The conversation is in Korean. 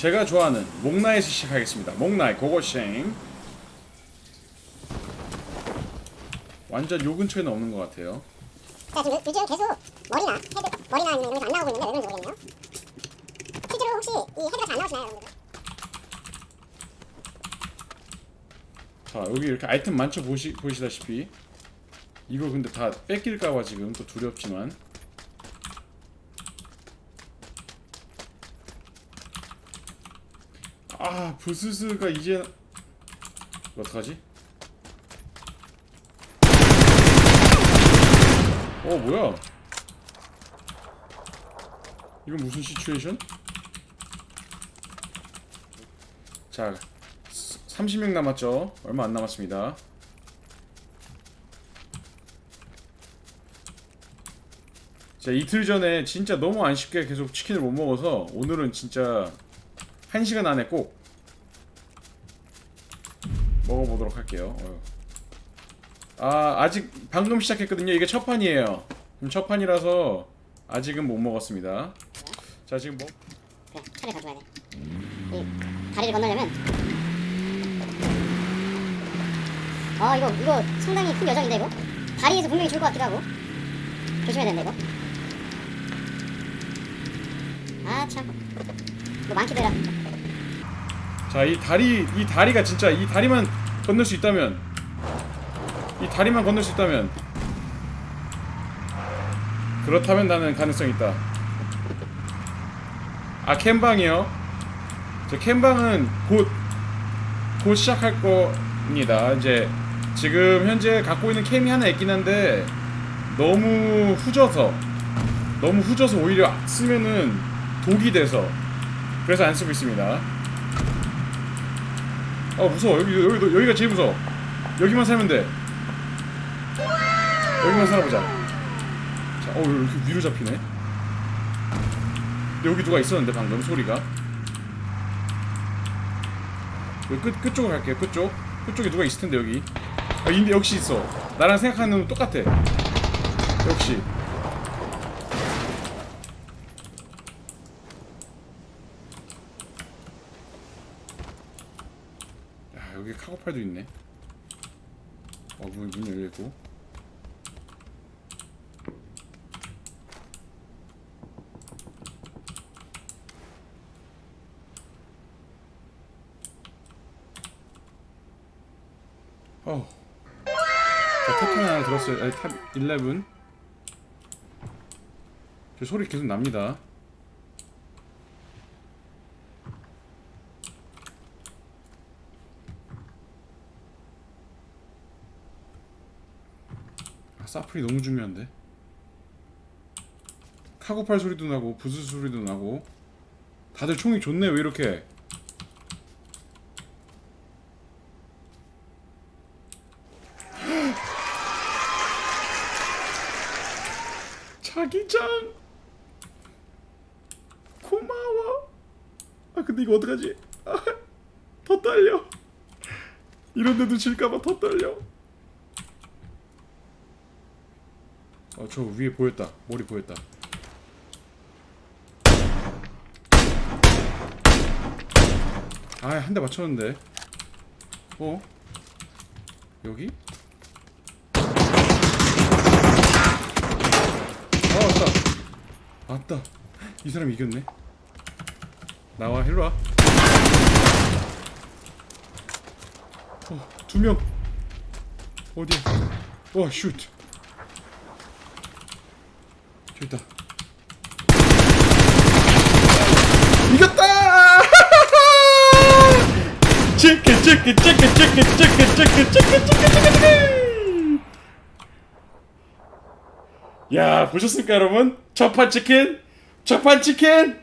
제가 좋아하는 목나에서 시작하겠습니다. 목나이 고고싱. 완전 요 근처에는 없는 것 같아요. 자 지금 요- 요즘 계속 머리나 헤드 머리나 이런 게안 나오고 있는데 왜 그런지 모르겠네요. 실제로 혹시 이 헤드가 잘 안 나오시나요, 여러분들? 자 여기 이렇게 아이템 많죠 보시, 보시다시피 이거 근데 다 뺏길까봐 지금 또 두렵지만 아 부스스가 이제 이거 어떡하지? 어 뭐야 이건 무슨 시츄에이션? 자 30명 남았죠. 얼마 안 남았습니다. 자 이틀 전에 진짜 너무 안 쉽게 계속 치킨을 못 먹어서 오늘은 진짜 한 시간 안에 꼭 먹어보도록 할게요. 아 아직 방금 시작했거든요. 이게 첫 판이에요. 음, 첫 판이라서 아직은 못 먹었습니다. 자 지금 뭐 그래 차를 가져와야 돼. 이 다리를 건너려면 아 이거 이거 상당히 큰 여정인데 이거 다리에서 분명히 줄 것 같기도 하고 조심해야 된다 이거. 아참 많기도 해라. 자, 이 다리, 이 다리가 진짜 이 다리만 건널 수 있다면, 이 다리만 건널 수 있다면, 그렇다면 나는 가능성 있다. 아, 캠방이요? 저 캠방은 곧, 곧 시작할 겁니다. 이제, 지금 현재 갖고 있는 캠이 하나 있긴 한데, 너무 후져서, 너무 후져서 오히려 쓰면은 독이 돼서, 그래서 안 쓰고 있습니다. 아 무서워. 여기 여기 여기가 제일 무서워. 여기만 살면 돼. 여기만 살아보자. 자 어 이렇게 위로 잡히네. 여기 누가 있었는데 방금 소리가? 끝 끝쪽으로 갈게요 끝쪽. 끝쪽에 누가 있을 텐데 여기. 아 근데 역시 있어. 나랑 생각하는 놈 똑같아. 역시 여기 카고팔도 있네 어 문 문 열려있고 어. 자 탑10 하나 들었어요 아니 탑 11. 저 소리 계속 납니다 사플이 너무 중요한데. 카고팔 소리도 나고 부스 소리도 나고. 다들 총이 좋네 왜 이렇게? 자기장! 고마워! 아 근데 이거 어떡하지? 아, 더 떨려! 이런데도 질까봐 더 떨려 어, 저 위에 보였다. 머리 보였다. 아, 한 대 맞췄는데. 어? 여기? 아, 왔다. 왔다. 이 사람 이겼네. 나와, 일로 와. 어, 두 명. 어디야? 와, 슛. 저기 있다. 이겼다! 치킨 치킨 치킨 치킨 치킨 치킨 치킨 치킨 치킨 야 보셨습니까 여러분? 첫판 치킨 첫판 치킨